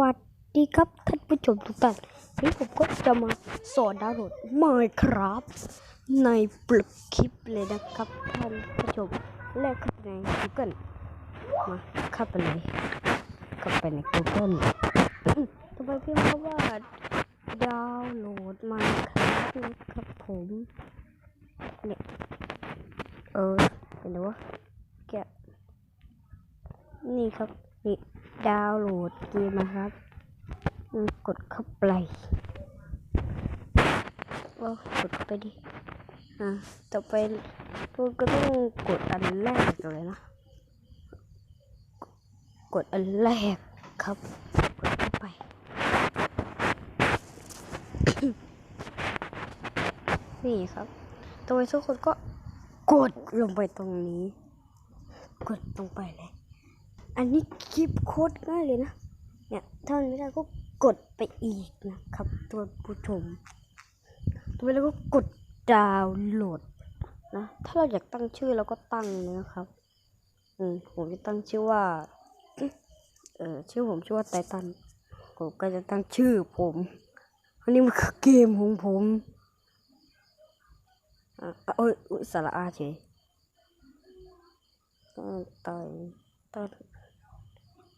วัสดีครับท่านผู้ชมทุกท่านวันนี้ผมก็จะมาสอนดาวน์โหลด Minecraft ในปลึกคลิปเลยนะครับท่านผู้ชมแรกเข้าไปใน Google มาเข้าไปเลยเข้าไปใน Google ต่อไปพิมพ์คำว่าดาวน์โหลด Minecraft นะครับผมเนี่ยเออเป็นไงวะแกนี่ครับ ดาวน์โหลดเกมนะครับ กดเข้าไปโอ้กดเข้าไปดิ อ่า ต่อไปตัวก็ต้องกดอันแรกเลยนะ กดอันแรกครับ กดเข้าไปนี่ครับ ตัวทุกคนก็กดลงไปตรงนี้ กดลงไปเลย อันนี้คลิปโคตรง่ายเลยนะ เนี่ยถ้ามันไม่ได้ก็กดไปอีกนะครับตัวผู้ชมตัวไปแล้วก็กดดาวน์โหลดนะ ถ้าเราอยากตั้งชื่อเราก็ตั้งเลยนะครับ อืมผมจะตั้งชื่อว่า เออชื่อผมชื่อว่าไททัน ผมก็จะตั้งชื่อผมอันนี้มันคือเกมของผมอะเอ้ยอุ๊ยสาระอาเฉยต่อยต่อยต่อย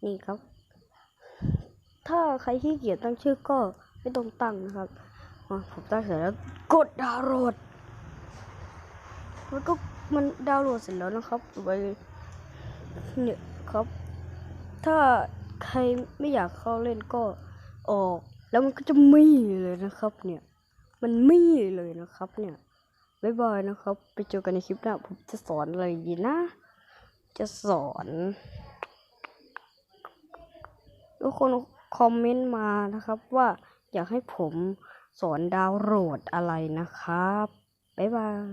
นี่ครับ ถ้าใครขี้เกียจตั้งชื่อก็ไม่ต้องตั้งนะครับอะผมตั้งเสร็จแล้วกดดาวน์โหลดมันก็มันดาวน์โหลดเสร็จแล้วนะครับไปเนี่ยครับ ถ้าใครไม่อยากเข้าเล่นก็ออก แล้วมันก็จะมีเลยนะครับ เนี่ย มันมีเลยนะครับ เนี่ยบ๊ายบายนะครับ ไปเจอกันในคลิปหน้าผมจะสอนอะไรดีนะ จะสอน ทุกคนคอมเมนต์มานะครับ ว่าอยากให้ผมสอนดาวน์โหลดอะไรนะครับ บ๊ายบาย